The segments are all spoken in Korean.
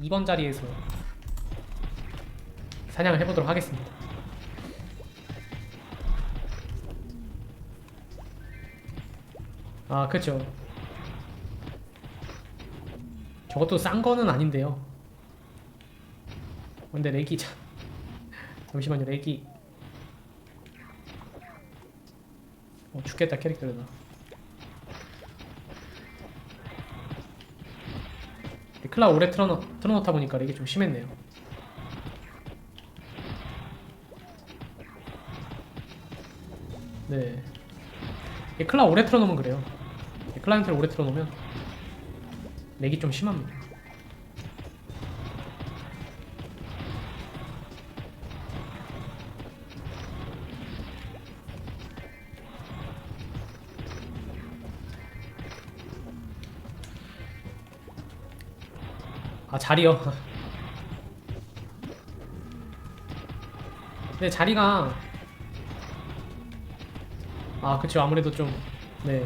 2번 자리에서 사냥을 해보도록 하겠습니다. 아, 그쵸. 저것도 싼 거는 아닌데요. 근데 렉이 참. 잠시만요, 렉이. 어, 죽겠다, 캐릭터다. 클라 오래 틀어놓, 틀어놓다 보니까 렉이 좀 심했네요. 네. 이 클라 오래 틀어놓으면 그래요. 이 클라이언트를 오래 틀어놓으면 렉이 좀 심합니다. 아 자리요. 네 자리가 아 그쵸 아무래도 좀 네.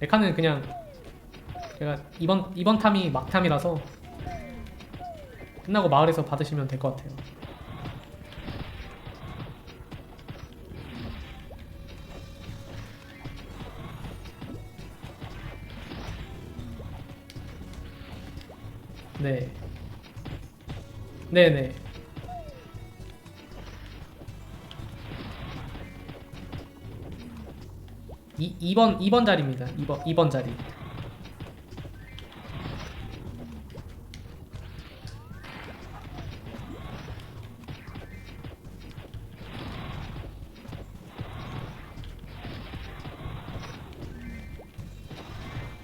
에카는 그냥 제가 이번 이번 탐이 막탐이라서 끝나고 마을에서 받으시면 될 것 같아요. 네. 네네. 이 2번 2번 자리입니다. 2번 2번 자리.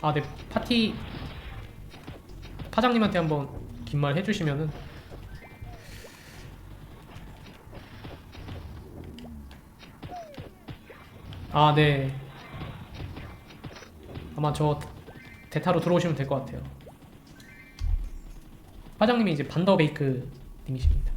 아, 네. 파티 파장님한테 한번 긴 말 해주시면은 아, 네. 아마 저 대타로 들어오시면 될 것 같아요. 파장님이 이제 반더베이크 님이십니다.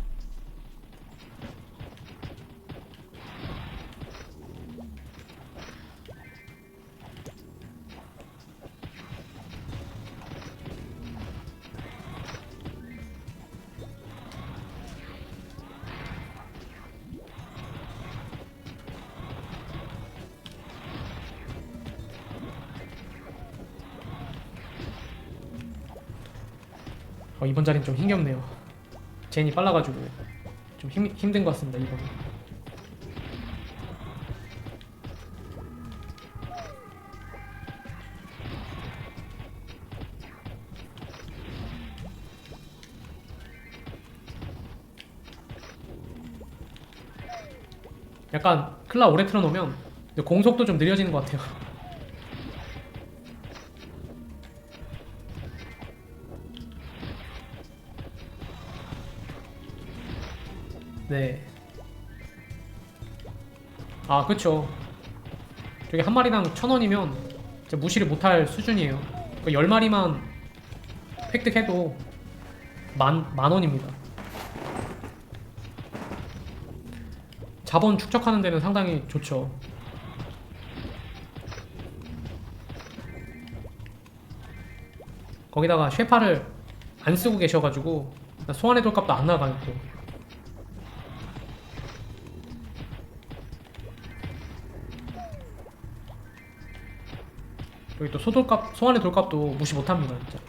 어, 이번 자리는 좀 힘겹네요. 제인이 빨라가지고 좀 힘, 힘든 것 같습니다 이번. 약간 클라 오래 틀어놓으면 공속도 좀 느려지는 것 같아요. 네. 아, 그쵸. 저기 한 마리당 천 원이면 무시를 못할 수준이에요. 그열 마리만 획득해도 만, 만 원입니다. 자본 축적하는 데는 상당히 좋죠. 거기다가 쉐파를 안 쓰고 계셔가지고 소환해 둘 값도 안 나가요 또. 여기 또 소돌값 소환의 돌값도 무시 못합니다 진짜